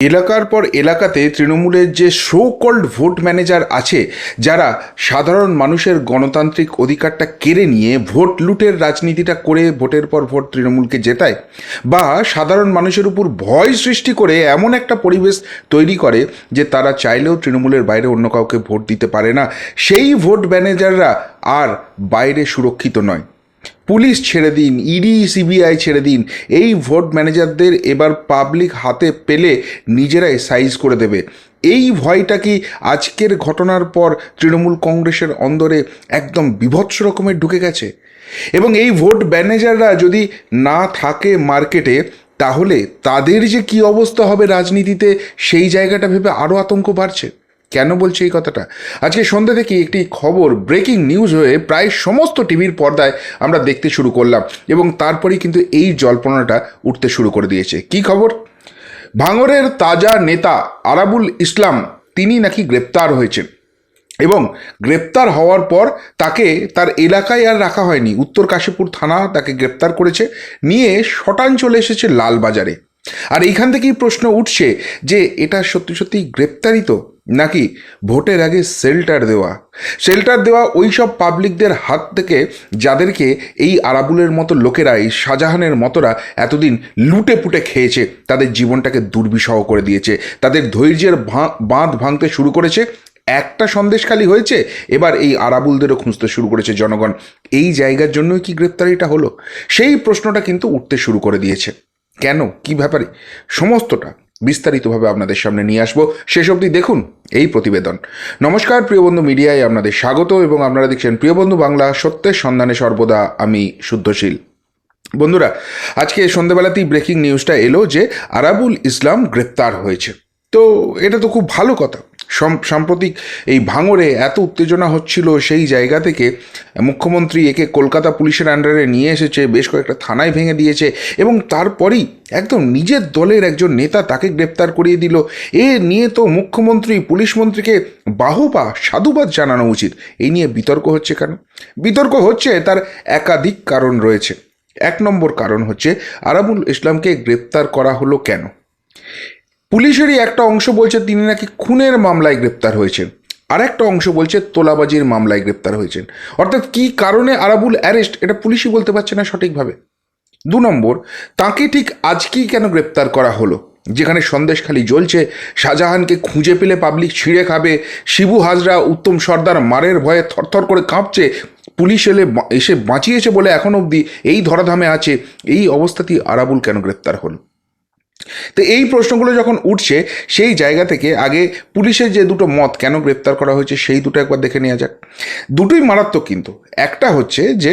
এলাকার পর এলাকাতে তৃণমূলের যে শো কল্ড ভোট ম্যানেজার আছে, যারা সাধারণ মানুষের গণতান্ত্রিক অধিকারটা কেড়ে নিয়ে ভোট লুটের রাজনীতিটা করে ভোটের পর ভোট তৃণমূলকে জেতায় বা সাধারণ মানুষের উপর ভয় সৃষ্টি করে এমন একটা পরিবেশ তৈরি করে যে তারা চাইলেও তৃণমূলের বাইরে অন্য কাউকে ভোট দিতে পারে না। সেই ভোট ম্যানেজাররা আর বাইরে সুরক্ষিত নয়। পুলিশ ছেড়ে দিন, ইডি, সিবিআই ছেড়ে দিন, এই ভোট ম্যানেজারদের এবার পাবলিক হাতে পেলে নিজেরাই সাইজ করে দেবে। এই ভয়টা কি আজকের ঘটনার পর তৃণমূল কংগ্রেসের অন্দরে একদম বিভৎস রকমের ঢুকে গেছে? এবং এই ভোট ম্যানেজাররা যদি না থাকে মার্কেটে, তাহলে তাদের যে কি অবস্থা হবে রাজনীতিতে, সেই জায়গাটা ভেবে আরও আতঙ্ক বাড়ছে। কেন বলছি এই কথাটা? আজকে সন্ধ্যা থেকে একটি খবর ব্রেকিং নিউজ হয়ে প্রায় সমস্ত টিভির পর্দায় আমরা দেখতে শুরু করলাম এবং তারপরেই কিন্তু এই জল্পনাটা উঠতে শুরু করে দিয়েছে। কি খবর? ভাঙরের তাজা নেতা আরাবুল ইসলাম, তিনি নাকি গ্রেপ্তার হয়েছেন এবং গ্রেপ্তার হওয়ার পর তাকে তার এলাকায় আর রাখা হয়নি। উত্তর কাশীপুর থানা তাকে গ্রেপ্তার করেছে, নিয়ে শটান চলে এসেছে লালবাজারে। আর এইখান থেকেই প্রশ্ন উঠছে যে, এটা সত্যি সত্যি গ্রেপ্তারই তো? নাকি ভোটের আগে শেল্টার দেওয়া? শেল্টার দেওয়া ওই সব পাবলিকদের হাত থেকে যাদেরকে এই আরাবুলের মতো লোকেরা এই শাহজাহানের মতোরা এতদিন লুটে পুটে খেয়েছে, তাদের জীবনটাকে দুর্বিষহ করে দিয়েছে, তাদের ধৈর্যের বাঁধ ভাঙতে শুরু করেছে, একটা সন্দেশখালি হয়েছে, এবার এই আরাবুলদেরও খুঁজতে শুরু করেছে জনগণ। এই জায়গার জন্যই কি গ্রেপ্তারিটা হলো? সেই প্রশ্নটা কিন্তু উঠতে শুরু করে দিয়েছে। কেন? কি ব্যাপারে? সমস্তটা। বিস্তারিতভাবে আপনাদের সামনে নিয়ে আসব। শেষ অবধি দেখুন এই প্রতিবেদন। নমস্কার, প্রিয় বন্ধু মিডিয়ায় আপনাদের স্বাগত এবং আপনারা দেখছেন প্রিয় বন্ধু বাংলা, সত্যের সন্ধানে সর্বদা আমি শুদ্ধশীল। বন্ধুরা, আজকে সন্ধ্যেবেলাতেই ব্রেকিং নিউজটা এলো যে আরাবুল ইসলাম গ্রেপ্তার হয়েছে। তো এটা তো খুব ভালো কথা। সাম্প্রতিক এই ভাঙরে এত উত্তেজনা হচ্ছিল সেই জায়গা থেকে, মুখ্যমন্ত্রী একে কলকাতা পুলিশের আন্ডারে নিয়ে এসেছে, বেশ কয়েকটা থানায় ভেঙে দিয়েছে এবং তারপরেই একদম নিজের দলের একজন নেতা তাকে গ্রেপ্তার করিয়ে দিল। এ নিয়ে তো মুখ্যমন্ত্রী, পুলিশ মন্ত্রীকে বাহবা, সাধুবাদ জানানো উচিত। এই নিয়ে বিতর্ক হচ্ছে কেন? বিতর্ক হচ্ছে তার একাধিক কারণ রয়েছে। এক নম্বর কারণ হচ্ছে আরাবুল ইসলামকে গ্রেপ্তার করা হলো কেন? পুলিশেরই একটা অংশ বলছে তিনি নাকি খুনের মামলায় গ্রেপ্তার হয়েছেন। আর একটা অংশ বলছে তোলাবাজির মামলায় গ্রেপ্তার হয়েছেন। অর্থাৎ কি কারণে আরাবুল অ্যারেস্ট, এটা পুলিশই বলতে পারছে না সঠিকভাবে। দু নম্বর, তাকে ঠিক আজকেই কেন গ্রেপ্তার করা হলো? যেখানে সন্দেশখালি জ্বলছে, শাহজাহানকে খুঁজে পেলে পাবলিক ছিঁড়ে খাবে, শিবু হাজরা, উত্তম সর্দার মারের ভয়ে থরথর করে কাঁপছে, পুলিশ এলে এসে বাঁচিয়েছে বলে এখন অবধি এই ধরাধামে আছে, এই অবস্থাতেই আরাবুল কেন গ্রেপ্তার হলো? তো এই প্রশ্নগুলো যখন উঠছে, সেই জায়গা থেকে আগে পুলিশের যে দুটো মত কেন গ্রেপ্তার করা হয়েছে, সেই দুটো একবার দেখে নেওয়া যাক। দুটোই মারাত্মক কিন্তু। একটা হচ্ছে যে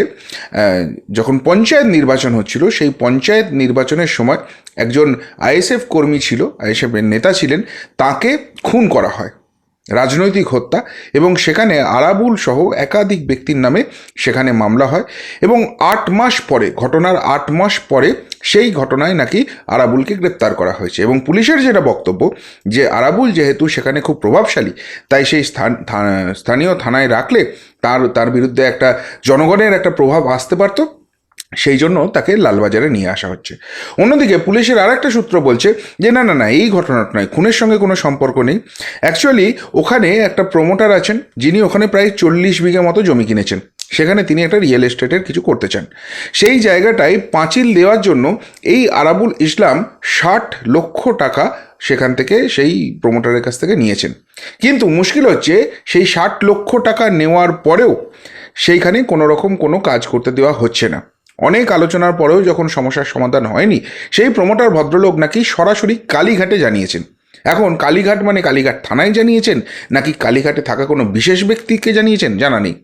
যখন পঞ্চায়েত নির্বাচন হচ্ছিল, সেই পঞ্চায়েত নির্বাচনের সময় একজন আইএসএফ কর্মী ছিল, আইএসএফের নেতা ছিলেন, তাকে খুন করা হয়। রাজনৈতিক হত্যা এবং সেখানে আরাবুল সহ একাধিক ব্যক্তির নামে সেখানে মামলা হয় এবং আট মাস পরে, ঘটনার আট মাস পরে সেই ঘটনায় নাকি আরাবুলকে গ্রেপ্তার করা হয়েছে এবং পুলিশের যেটা বক্তব্য যে আরাবুল যেহেতু সেখানে খুব প্রভাবশালী, তাই সেই স্থান স্থানীয় থানায় রাখলে তার তার বিরুদ্ধে একটা জনগণের একটা প্রভাব আসতে পারতো। সেই জন্য তাকে লালবাজারে নিয়ে আসা হচ্ছে। অন্যদিকে পুলিশের আর একটা সূত্র বলছে যে, না না না, এই ঘটনাটা নয়, খুনের সঙ্গে কোনো সম্পর্ক নেই। অ্যাকচুয়ালি ওখানে একটা প্রমোটার আছেন, যিনি ওখানে প্রায় চল্লিশ বিঘা মতো জমি কিনেছেন। সেখানে তিনি একটা রিয়েল এস্টেটের কিছু করতে চান। সেই জায়গাটায় পাঁচিল দেওয়ার জন্য এই আরাবুল ইসলাম ষাট লক্ষ টাকা সেখান থেকে সেই প্রমোটারের কাছ থেকে নিয়েছেন। কিন্তু মুশকিল হচ্ছে, সেই ষাট লক্ষ টাকা নেওয়ার পরেও সেইখানে কোনো রকম কোনো কাজ করতে দেওয়া হচ্ছে না। অনেক আলোচনার পরেও যখন সমস্যার সমাধান হয়নি, সেই প্রমোটার ভদ্রলোক নাকি সরাসরি কালীঘাটে জানিয়েছেন। এখন কালীঘাট মানে কালীঘাট থানায় জানিয়েছেন, নাকি কালীঘাটে থাকা কোনো বিশেষ ব্যক্তিকে জানিয়েছেন জানা নেই।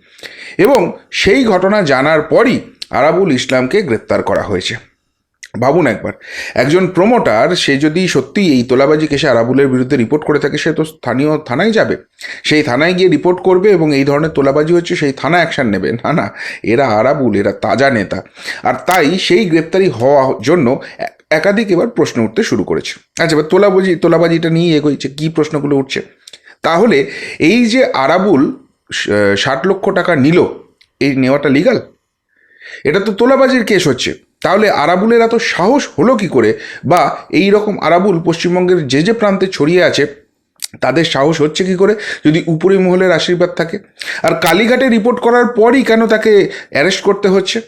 এবং সেই ঘটনা জানার পরই আরাবুল ইসলামকে গ্রেপ্তার করা হয়েছে। ভাবুন একবার। একজন প্রমোটার সে যদি সত্যি এই তোলাবাজি কেসে আরাবুলের বিরুদ্ধে রিপোর্ট করে থাকে, সে তো স্থানীয় থানায় যাবে। সেই থানায় গিয়ে রিপোর্ট করবে এবং এই ধরনের তোলাবাজি হচ্ছে, সেই থানা অ্যাকশন নেবে। না না, এরা আরাবুল, এরা তাজা নেতা। আর তাই সেই গ্রেপ্তারি হওয়া জন্য একাধিক এবার প্রশ্ন উঠতে শুরু করেছে। আচ্ছা এবার তোলাবাজি, তোলাবাজিটা নিয়ে এগোচ্ছে কী প্রশ্নগুলো উঠছে। তাহলে এই যে আরাবুল ষাট লক্ষ টাকা নিল, এই নেওয়াটা লিগাল এটা তো তোলাবাজির কেস হচ্ছে। তাহলে আরাবুলের এত সাহস হলো কি করে? বা এই রকম আরাবুল পশ্চিমবঙ্গের যে যে প্রান্তে ছড়িয়ে আছে, তাদের সাহস হচ্ছে কি করে? যদি উপরি মহলের আশীর্বাদ থাকে। আর কালীঘাটে রিপোর্ট করার পরই কেন তাকে অ্যারেস্ট করতে হচ্ছে?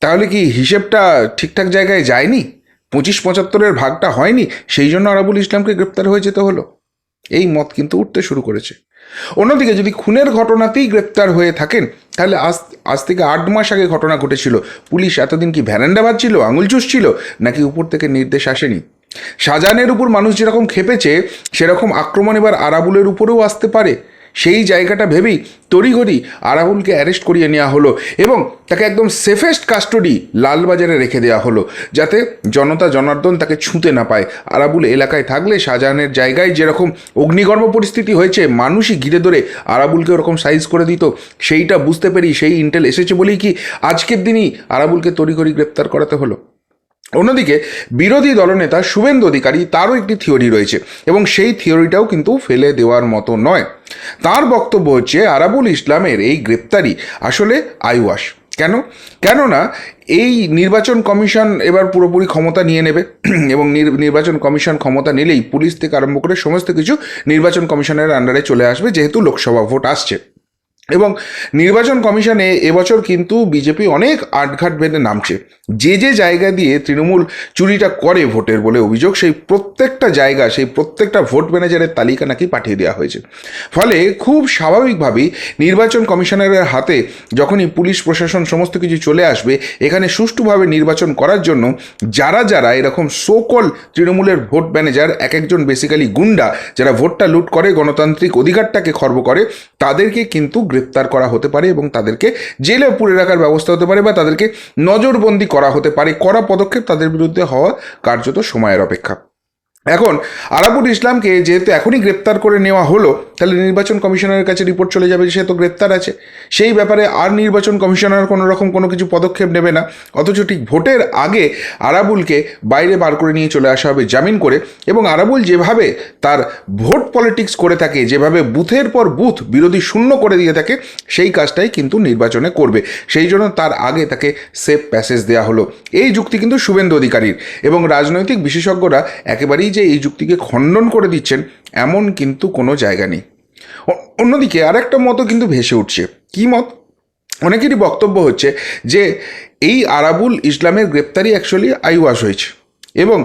তাহলে কি হিসেবটা ঠিকঠাক জায়গায় যায়নি? পঁচিশ পঁচাত্তরের ভাগটা হয়নি? সেই জন্য আরাবুল ইসলামকে গ্রেপ্তার হয়ে যেতে হলো। এই মত কিন্তু উঠতে শুরু করেছে। অন্যদিকে যদি খুনের ঘটনাতেই গ্রেপ্তার হয়ে থাকেন, তাহলে আজ আজ থেকে আট মাস আগে ঘটনা ঘটেছিল। পুলিশ এতদিন কি ভ্যারান্ডা বাজছিল আঙুল চুষছিল নাকি উপর থেকে নির্দেশ আসেনি? শাহজাহানের উপর মানুষ যেরকম খেপেছে সেরকম আক্রমণ এবার আরাবুলের উপরেও আসতে পারে। সেই জায়গাটা ভেবেই তড়িঘড়ি আরাবুলকে অ্যারেস্ট করিয়ে নেওয়া হলো এবং তাকে একদম সেফেস্ট কাস্টডি লালবাজারে রেখে দেওয়া হলো যাতে জনতা জনার্দন তাকে ছুঁতে না পায়। আরাবুল এলাকায় থাকলে শাহজাহানের জায়গায় যেরকম অগ্নিকর্ম পরিস্থিতি হয়েছে, মানুষই ঘিরে ধরে আরাবুলকে ওরকম সাইজ করে দিত। সেইটা বুঝতে পেরি সেই ইন্টেল এসেছে বলেই কি আজকের দিনই আরাবুলকে তড়িঘড়ি গ্রেপ্তার করাতে হলো। অন্যদিকে বিরোধী দলনেতা শুভেন্দু অধিকারী তারও একটি থিওরি রয়েছে এবং সেই থিওরিটাও কিন্তু ফেলে দেওয়ার মতো নয়। তার বক্তব্য হচ্ছে, আরাবুল ইসলামের এই গ্রেপ্তারি আসলে আইওয়াস। কেন? কেননা এই নির্বাচন কমিশন এবার পুরোপুরি ক্ষমতা নিয়ে নেবে, এবং নির- নির্বাচন কমিশন ক্ষমতা নিলেই পুলিশ থেকে আরম্ভ করে সমস্ত কিছু নির্বাচন কমিশনের আন্ডারে চলে আসবে, যেহেতু লোকসভা ভোট আসছে। এবং নির্বাচন কমিশনে এবছর কিন্তু বিজেপি অনেক আটঘাট বেঁধে নামছে। যে যে জায়গা দিয়ে তৃণমূল চুরিটা করে ভোটের বলে অভিযোগ, সেই প্রত্যেকটা জায়গা, সেই প্রত্যেকটা ভোট ম্যানেজারের তালিকা নাকি পাঠিয়ে দেওয়া হয়েছে। ফলে খুব স্বাভাবিকভাবেই নির্বাচন কমিশনারের হাতে যখনই পুলিশ, প্রশাসন সমস্ত কিছু চলে আসবে, এখানে সুষ্ঠুভাবে নির্বাচন করার জন্য যারা যারা এরকম সোকল তৃণমূলের ভোট ম্যানেজার, এক একজন বেসিক্যালি গুন্ডা, যারা ভোটটা লুট করে, গণতান্ত্রিক অধিকারটাকে খর্ব করে, তাদেরকে কিন্তু গ্রেপ্তার করা হতে পারে এবং তাদেরকে জেলে পুরে রাখার ব্যবস্থা হতে পারে বা তাদেরকে নজরবন্দি করা হতে পারে। করা পদক্ষেপ তাদের বিরুদ্ধে হওয়া কার্যত সময়ের অপেক্ষা। এখন আরাবুল ইসলামকে যেহেতু এখনই গ্রেপ্তার করে নেওয়া হলো, তাহলে নির্বাচন কমিশনারের কাছে রিপোর্ট চলে যাবে সে তো গ্রেপ্তার আছে। সেই ব্যাপারে আর নির্বাচন কমিশনার কোনো রকম কোনো কিছু পদক্ষেপ নেবে না। অথচ ঠিক ভোটের আগে আরাবুলকে বাইরে বার করে নিয়ে চলে আসা হবে জামিন করে এবং আরাবুল যেভাবে তার ভোট পলিটিক্স করে থাকে, যেভাবে বুথের পর বুথ বিরোধী শূন্য করে দিয়ে থাকে, সেই কাজটাই কিন্তু নির্বাচনে করবে। সেই জন্য তার আগে তাকে সেফ প্যাসেজ দেওয়া হলো। এই যুক্তি কিন্তু শুভেন্দু অধিকারীর। এবং রাজনৈতিক বিশেষজ্ঞরা একেবারেই যে এই যুক্তিকে খণ্ডন করে দিচ্ছেন, এমন কিন্তু কোনো জায়গা নেই। অন্যদিকে আরেকটা মতো কিন্তু ভেসে উঠছে। কী মত? অনেকেরই বক্তব্য হচ্ছে যে, এই আরাবুল ইসলামের গ্রেপ্তারি অ্যাকচুয়ালি আইওয়াশ হয়েছে। এবং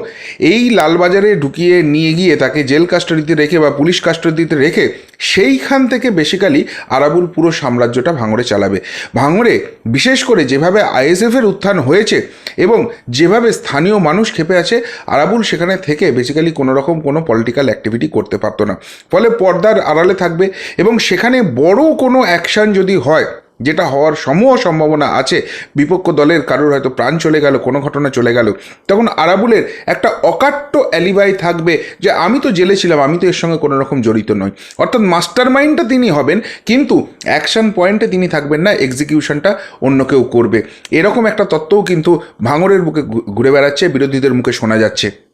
এই লালবাজারে ঢুকিয়ে নিয়ে গিয়ে তাকে জেল কাস্টাডিতে রেখে বা পুলিশ কাস্টাডিতে রেখে সেইখান থেকে বেসিক্যালি আরাবুল পুরো সাম্রাজ্যটা ভাঙড়ে চালাবে। ভাঙড়ে বিশেষ করে যেভাবে আইএসএফের উত্থান হয়েছে এবং যেভাবে স্থানীয় মানুষ খেপে আছে, আরাবুল সেখানে থেকে বেসিক্যালি কোনো রকম কোনো পলিটিক্যাল অ্যাক্টিভিটি করতে পারতো না। ফলে পর্দার আড়ালে থাকবে এবং সেখানে বড় কোনো অ্যাকশান যদি হয় যেটা হওয়ার সমূহ সম্ভাবনা আছে। বিপক্ষ দলের কারোর হয়তো প্রাণ চলে গেল, কোনো ঘটনা চলে গেল। তখন আরাবুলের একটা অকাট্য অ্যালিবাই থাকবে যে, আমি তো জেলে ছিলাম, আমি তো এর সঙ্গে কোনো রকম জড়িত নই। অর্থাৎ মাস্টার মাইন্ডটা তিনি হবেন, কিন্তু অ্যাকশন পয়েন্টে তিনি থাকবেন না, এক্সিকিউশনটা অন্য কেউ করবে। এরকম একটা তত্ত্বও কিন্তু ভাঙরের বুকে ঘুরে বেড়াচ্ছে, বিরোধীদের মুখে শোনা যাচ্ছে।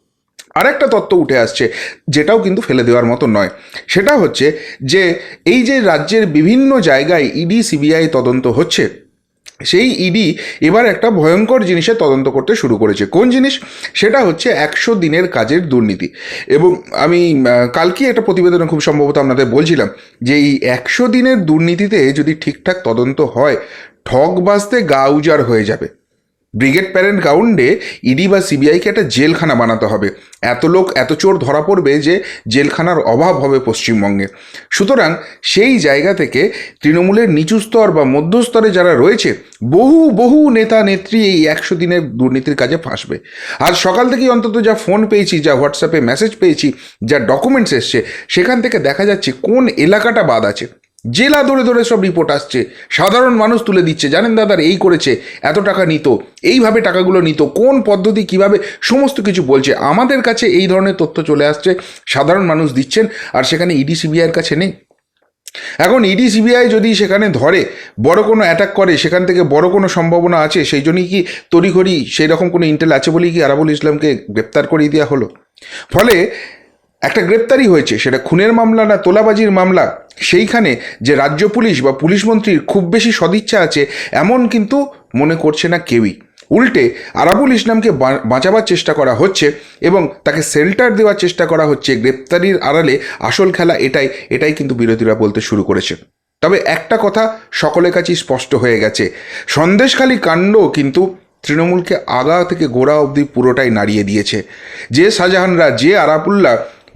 আরেকটা তত্ত্ব উঠে আসছে, যেটাও কিন্তু ফেলে দেওয়ার মতো নয়। সেটা হচ্ছে যে, এই যে রাজ্যের বিভিন্ন জায়গায় ইডি, সিবিআই তদন্ত হচ্ছে, সেই ইডি এবার একটা ভয়ঙ্কর জিনিসে তদন্ত করতে শুরু করেছে। কোন জিনিস? সেটা হচ্ছে একশো দিনের কাজের দুর্নীতি। এবং আমি কালকে একটা প্রতিবেদনে খুব সম্ভবত আপনাদের বলছিলাম যে, এই একশো দিনের দুর্নীতিতে যদি ঠিকঠাক তদন্ত হয় ঠক বাজতে গা উজাড় হয়ে যাবে। ব্রিগেড প্যারেন্ট গ্রাউন্ডে ইডি বা সিবিআইকে একটা জেলখানা বানাতে হবে। এত লোক, এত চোর ধরা পড়বে যে জেলখানার অভাব হবে পশ্চিমবঙ্গে। সুতরাং সেই জায়গা থেকে তৃণমূলের নিচু স্তর বা মধ্যস্তরে যারা রয়েছে, বহু বহু নেতা, নেত্রী এই একশো দিনের দুর্নীতির কাজে ফাঁসবে। আজ সকাল থেকেই অন্তত যা ফোন পেয়েছি, যা হোয়াটসঅ্যাপে মেসেজ পেয়েছি, যা ডকুমেন্টস এসছে, সেখান থেকে দেখা যাচ্ছে কোন এলাকাটা বাদ আছে। জেলা ধরে ধরে সব রিপোর্ট আসছে। সাধারণ মানুষ তুলে দিচ্ছে। জানেন দাদার, এই করেছে, এত টাকা নিত, এইভাবে টাকাগুলো নিত, কোন পদ্ধতি, কীভাবে, সমস্ত কিছু বলছে। আমাদের কাছে এই ধরনের তথ্য চলে আসছে, সাধারণ মানুষ দিচ্ছেন, আর সেখানে ইডি সিবিআইয়ের কাছে নেই। এখন ইডি সিবিআই যদি সেখানে ধরে, বড় কোনো অ্যাটাক করে, সেখান থেকে বড় কোনো সম্ভাবনা আছে, সেই জন্যই কি তড়িঘড়ি সেই রকম কোনো ইন্টেল আছে বলেই কি আরাবুল ইসলামকে গ্রেপ্তার করিয়ে দেওয়া হলো? ফলে একটা গ্রেপ্তারি হয়েছে, সেটা খুনের মামলা না তোলাবাজির মামলা? সেইখানে যে রাজ্য পুলিশ বা পুলিশ মন্ত্রীর খুব বেশি সদিচ্ছা আছে, এমন কিন্তু মনে করছে না কেউই। উল্টে আরাবুল ইসলামকে বাঁচাবার চেষ্টা করা হচ্ছে এবং তাকে শেল্টার দেওয়ার চেষ্টা করা হচ্ছে। গ্রেপ্তারির আড়ালে আসল খেলা এটাই এটাই কিন্তু বিরোধীরা বলতে শুরু করেছে। তবে একটা কথা সকলের কাছেই স্পষ্ট হয়ে গেছে। সন্দেশখালী কাণ্ড কিন্তু তৃণমূলকে আগা থেকে গোড়া অবধি পুরোটাই নাড়িয়ে দিয়েছে। যে শাহজাহানরা, যে আরাপুল্লাহ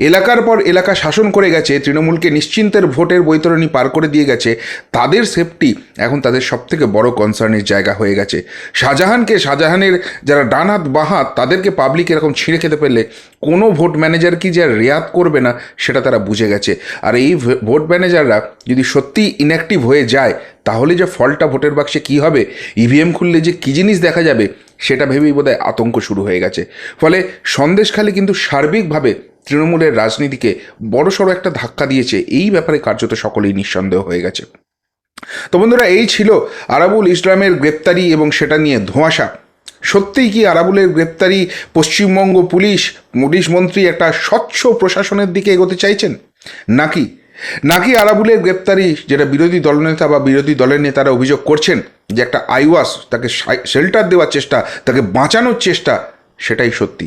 এলাকার পর এলাকা শাসন করে গেছে, তৃণমূলকে নিশ্চিন্তের ভোটের বৈতরণী পার করে দিয়ে গেছে, তাদের সেফটি এখন তাদের সবথেকে বড় কনসার্নের জায়গা হয়ে গেছে। শাহজাহানকে, শাহজাহানের যারা ডান হাত বাঁহাত, তাদেরকে পাবলিক এরকম ছিঁড়ে খেতে পেলে কোনো ভোট ম্যানেজার কি যে রেয়াত করবে না, সেটা তারা বুঝে গেছে। আর এই ভোট ম্যানেজাররা যদি সত্যি ইনঅ্যাক্টিভ হয়ে যায়, তাহলে যে ফলটা ভোটের বাক্সে কী হবে? ইভিএম খুললে যে কী জিনিস দেখা যাবে, সেটা ভেবেই বোধহয় আতঙ্ক শুরু হয়ে গেছে। ফলে সন্দেশখালী কিন্তু সার্বিকভাবে তৃণমূলের রাজনীতিকে বড়সড় একটা ধাক্কা দিয়েছে, এই ব্যাপারে কার্যত সকলেই নিঃসন্দেহ হয়ে গেছে। তো বন্ধুরা, এই ছিল আরাবুল ইসলামের গ্রেপ্তারি এবং সেটা নিয়ে ধোঁয়াশা। সত্যিই কি আরাবুলের গ্রেপ্তারি পশ্চিমবঙ্গ পুলিশ পুলিশ মন্ত্রী একটা স্বচ্ছ প্রশাসনের দিকে এগোতে চাইছেন? নাকি নাকি আরাবুলের গ্রেপ্তারি যেটা বিরোধী দলনেতা বা বিরোধী দলের নেতারা অভিযোগ করছেন যে একটা আইওয়াস তাকে শেল্টার দেওয়ার চেষ্টা, তাকে বাঁচানোর চেষ্টা, সেটাই সত্যি।